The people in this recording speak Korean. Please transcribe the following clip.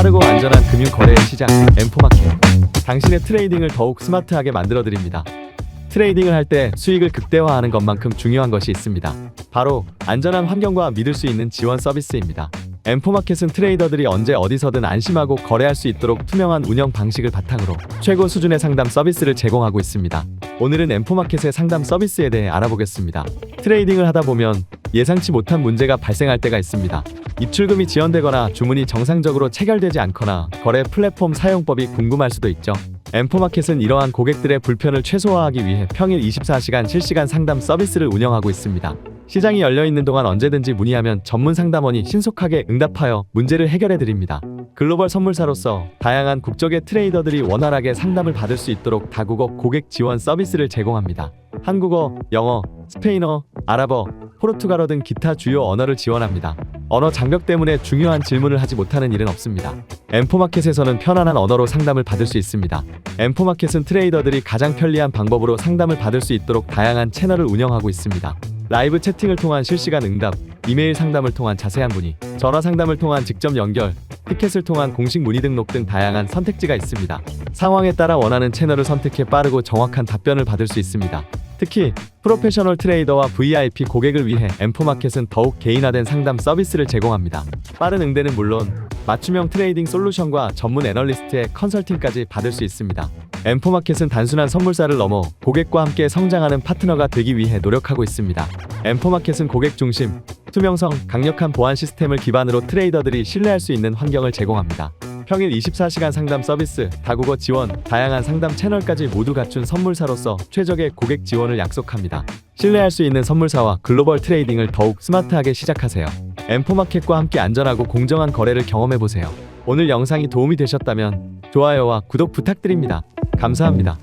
빠르고 안전한 금융 거래의 시장 엠포마켓. 당신의 트레이딩을 더욱 스마트하게 만들어 드립니다. 트레이딩을 할 때 수익을 극대화하는 것만큼 중요한 것이 있습니다. 바로 안전한 환경과 믿을 수 있는 지원 서비스입니다. 엠포마켓은 트레이더들이 언제 어디서든 안심하고 거래할 수 있도록 투명한 운영 방식을 바탕으로 최고 수준의 상담 서비스를 제공하고 있습니다. 오늘은 엠포마켓의 상담 서비스에 대해 알아보겠습니다. 트레이딩을 하다 보면 예상치 못한 문제가 발생할 때가 있습니다. 입출금이 지연되거나 주문이 정상적으로 체결되지 않거나 거래 플랫폼 사용법이 궁금할 수도 있죠. 엠포마켓은 이러한 고객들의 불편을 최소화하기 위해 평일 24시간 실시간 상담 서비스를 운영하고 있습니다. 시장이 열려 있는 동안 언제든지 문의하면 전문 상담원이 신속하게 응답하여 문제를 해결해 드립니다. 글로벌 선물사로서 다양한 국적의 트레이더들이 원활하게 상담을 받을 수 있도록 다국어 고객 지원 서비스를 제공합니다. 한국어, 영어, 스페인어, 아랍어, 포르투갈어 등 기타 주요 언어를 지원합니다. 언어 장벽 때문에 중요한 질문을 하지 못하는 일은 없습니다. 엠포마켓에서는 편안한 언어로 상담을 받을 수 있습니다. 엠포마켓은 트레이더들이 가장 편리한 방법으로 상담을 받을 수 있도록 다양한 채널을 운영하고 있습니다. 라이브 채팅을 통한 실시간 응답, 이메일 상담을 통한 자세한 문의, 전화 상담을 통한 직접 연결, 티켓을 통한 공식 문의 등록 등 다양한 선택지가 있습니다. 상황에 따라 원하는 채널을 선택해 빠르고 정확한 답변을 받을 수 있습니다. 특히 프로페셔널 트레이더와 VIP 고객을 위해 엠포마켓은 더욱 개인화된 상담 서비스를 제공합니다. 빠른 응대는 물론 맞춤형 트레이딩 솔루션과 전문 애널리스트의 컨설팅까지 받을 수 있습니다. 엠포마켓은 단순한 선물사를 넘어 고객과 함께 성장하는 파트너가 되기 위해 노력하고 있습니다. 엠포마켓은 고객 중심, 투명성, 강력한 보안 시스템을 기반으로 트레이더들이 신뢰할 수 있는 환경을 제공합니다. 평일 24시간 상담 서비스, 다국어 지원, 다양한 상담 채널까지 모두 갖춘 선물사로서 최적의 고객 지원을 약속합니다. 신뢰할 수 있는 선물사와 글로벌 트레이딩을 더욱 스마트하게 시작하세요. 엠포마켓과 함께 안전하고 공정한 거래를 경험해보세요. 오늘 영상이 도움이 되셨다면 좋아요와 구독 부탁드립니다. 감사합니다.